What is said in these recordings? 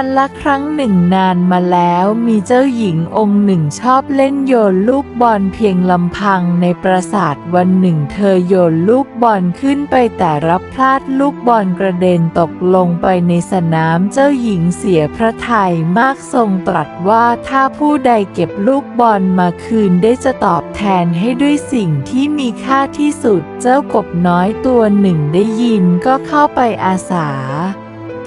การละครั้งหนึ่งนานมาแล้วมีเจ้าหญิงองค์หนึ่งชอบเล่นโยนลูกบอลเพียงลำพังในปราสาทวันหนึ่งเธอโยนลูกบอลขึ้นไปแต่รับพลาดลูกบอลกระเด็นตกลงไปในสนามเจ้าหญิงเสียพระทัยมากทรงตรัสว่าถ้าผู้ใดเก็บลูกบอลมาคืนได้จะตอบแทนให้ด้วยสิ่งที่มีค่าที่สุด เจ้ากบน้อยตัวหนึ่งได้ยินก็เข้าไปอาสา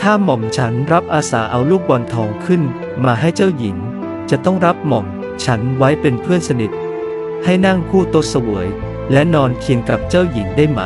ถ้าหม่อมฉันรับอาสาเอาลูกบอลทองขึ้น มาให้เจ้าหญิง จะต้องรับหม่อมฉันไว้เป็นเพื่อนสนิท ให้นั่งคู่โต๊ะเสวย และนอนเคียงกับเจ้าหญิงได้ไหม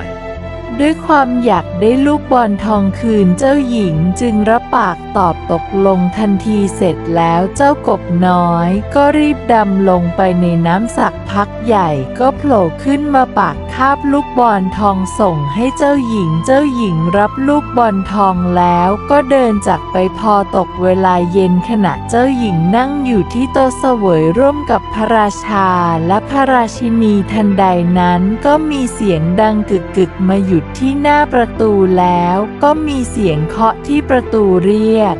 ด้วยความอยากได้ลูกบอลทองคืนเจ้าหญิงจึงรับปากตอบตกลงทันทีเสร็จแล้วเจ้ากบน้อย ก็รีบดำลงไปในน้ำสักพักใหญ่ก็โผล่ขึ้นมาปากคาบลูกบอลทองส่งให้เจ้าหญิงเจ้าหญิงรับลูกบอลทองแล้วก็เดินจากไปพอตกเวลาเย็นขณะเจ้าหญิงนั่งอยู่ที่โต๊ะเสวยร่วมกับพระราชาและพระราชินีทันใดนั้นก็มีเสียงดังกึกกึกมาหยุดที่หน้าประตูแล้วก็มีเสียงเคาะที่ประตูเรียก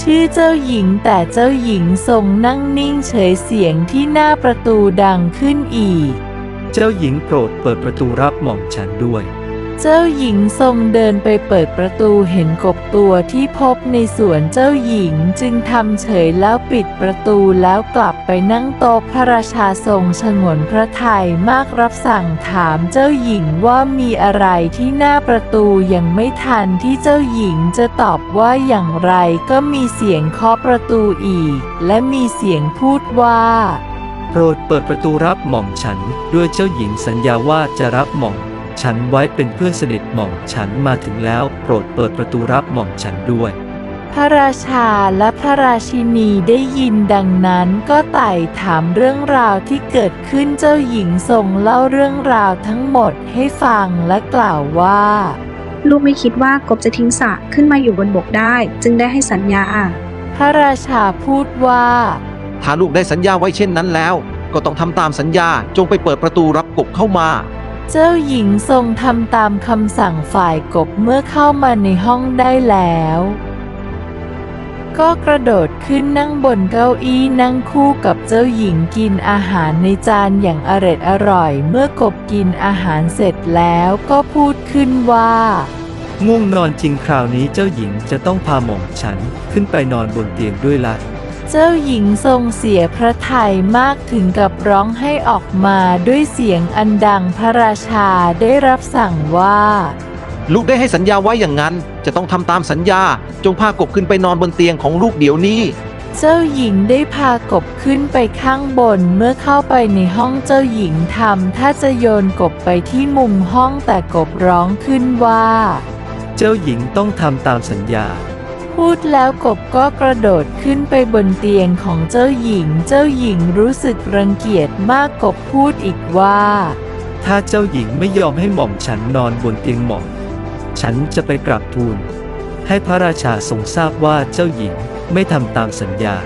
ชื่อเจ้าหญิงแต่เจ้าหญิงทรงนั่งนิ่งเฉยเสียงที่หน้าประตูดังขึ้นอีก เจ้าหญิงโปรดเปิดประตูรับหม่อมฉันด้วย เจ้าหญิงทรงเดินไปเปิดประตูเห็นกบตัวที่พบในสวนเจ้าหญิงจึงทำเฉยแล้วปิดประตูแล้วกลับไปนั่งโต๊ะพระราชาทรงฉงนพระไทยมากรับสั่งถามเจ้าหญิงว่ามีอะไรที่หน้าประตูยังไม่ทันที่เจ้าหญิงจะตอบว่าอย่างไรก็มีเสียงเคาะประตูอีก และมีเสียงพูดว่าโปรดเปิดประตูรับหม่อมฉัน ด้วยเจ้าหญิงสัญญาว่าจะรับหม่อม ฉันไว้เป็นเพื่อนสนิทหม่อมฉันมาถึงแล้วโปรดเปิดประตูรับหม่อมฉันด้วย พระราชาและพระราชินีได้ยินดังนั้นก็ไต่ถามเรื่องราวที่เกิดขึ้นเจ้าหญิงทรงเล่าเรื่องราวทั้งหมดให้ฟังและกล่าวว่า ลูกไม่คิดว่ากบจะทิ้งสระขึ้นมาอยู่บนบกได้ จึงได้ให้สัญญาพระราชาพูดว่า ถ้าลูกได้สัญญาไว้เช่นนั้นแล้ว ก็ต้องทำตามสัญญาจงไปเปิดประตูรับกบเข้ามา เจ้าหญิงทรงทำตามคำสั่งฝ่ายกบเมื่อเข้ามาในห้องได้แล้ว ก็กระโดดขึ้นนั่งบนเก้าอี้นั่งคู่กับเจ้าหญิงกินอาหารในจานอย่างอร็ดอร่อยเมื่อกบกินอาหารเสร็จแล้วก็พูดขึ้นว่าง่วงนอนจริงคราวนี้เจ้าหญิงจะต้องพาหม่อมฉันขึ้นไปนอนบนเตียงด้วยละ เจ้าหญิงทรงเสียพระทัยมากถึงกับร้องให้ออกมาด้วยเสียงอันดังพระราชาได้รับสั่งว่า ลูกได้ให้สัญญาไว้อย่างนั้น จะต้องทำตามสัญญา จงพากบขึ้นไปนอนบนเตียงของลูกเดี๋ยวนี้ เจ้าหญิงได้พากบขึ้นไปข้างบนเมื่อเข้าไปในห้องเจ้าหญิงทำถ้าจะโยนกบไปที่มุมห้องแต่กบร้องขึ้นว่า เจ้าหญิงต้องทำตามสัญญา พูดแล้วกบก็กระโดดขึ้นไปบนเตียงของเจ้าหญิง เจ้าหญิงรู้สึกรังเกียจมากกบพูดอีกว่า ถ้าเจ้าหญิงไม่ยอมให้หม่อมฉันนอนบนเตียงหม่อม ฉันจะไปกราบทูล ให้พระราชาทรงทราบว่าเจ้าหญิงไม่ทำตามสัญญา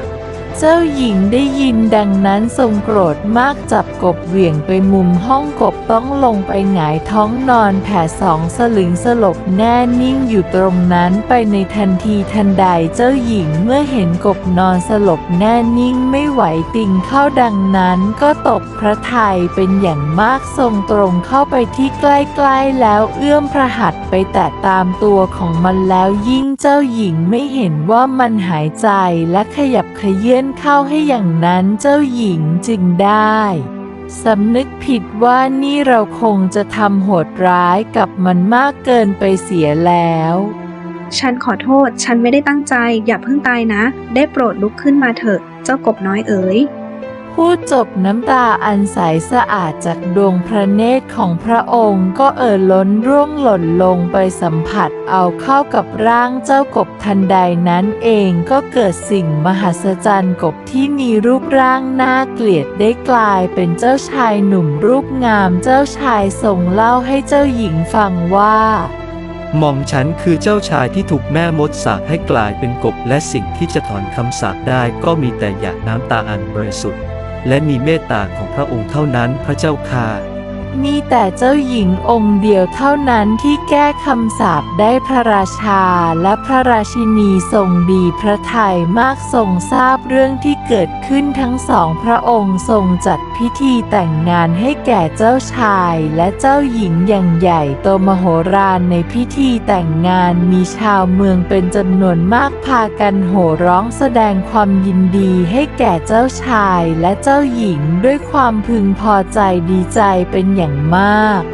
เจ้าหญิงได้ยินดังนั้นทรงโกรธมากจับกบเหวี่ยงไปมุมห้องกบต้องลงไปหงายท้องนอนแผ่สองสลึงสลบแน่นิ่งอยู่ตรงนั้นไปในทันทีทันใดเจ้าหญิงเมื่อเห็นกบนอนสลบแน่นิ่งไม่ไหวติงเข้าดังนั้นก็ตกพระทัยเป็นอย่างมากทรงตรงเข้าไปที่ใกล้ๆแล้วเอื้อมพระหัตถ์ไปแตะตามตัวของมันแล้วยิ่งเจ้าหญิงไม่เห็นว่ามันหายใจและขยับเขยื่อนเข้าให้อย่างนั้นเจ้าหญิงจึงได้สำนึกผิดว่านี่เราคงจะทำโหดร้ายกับมันมากเกินไปเสียแล้ว ฉันขอโทษ ฉันไม่ได้ตั้งใจ อย่าเพิ่งตายนะ ได้โปรดลุกขึ้นมาเถอะ เจ้ากบน้อยเอ๋ย พูดจบน้ำตาอันใสสะอาดจากดวงพระเนตรของพระองค์ก็เอ่อล้นร่วงหล่นลงไปสัมผัสเอาเข้ากับร่างเจ้ากบทันใดนั้นเองก็เกิดสิ่งมหัศจรรย์กบที่มีรูปร่างน่าเกลียดได้กลายเป็นเจ้าชายหนุ่มรูปงามเจ้าชายทรงเล่าให้เจ้าหญิงฟังว่าหม่อมฉันคือเจ้าชายที่ถูกแม่มดสาปให้กลายเป็นกบและสิ่งที่จะถอนคำสาปได้ก็มีแต่หยาดน้ำตาอันบริสุทธิ์ และมีเมตตาของพระองค์เท่านั้นพระเจ้าค่ะ มีแต่เจ้าหญิงองค์เดียวเท่านั้นที่แก้คำสาปได้พระราชาและพระราชินีทรงดีพระทัยมากทรงทราบเรื่องที่เกิดขึ้นทั้งสองพระองค์ทรงจัดพิธีแต่งงานให้แก่เจ้าชายและเจ้าหญิงอย่างใหญ่โตมโหฬารในพิธีแต่งงานมีชาวเมืองเป็นจำนวนมากพากันโห่ร้องแสดงความยินดีให้แก่เจ้าชายและเจ้าหญิงด้วยความพึงพอใจดีใจเป็นอย่างอย่างมาก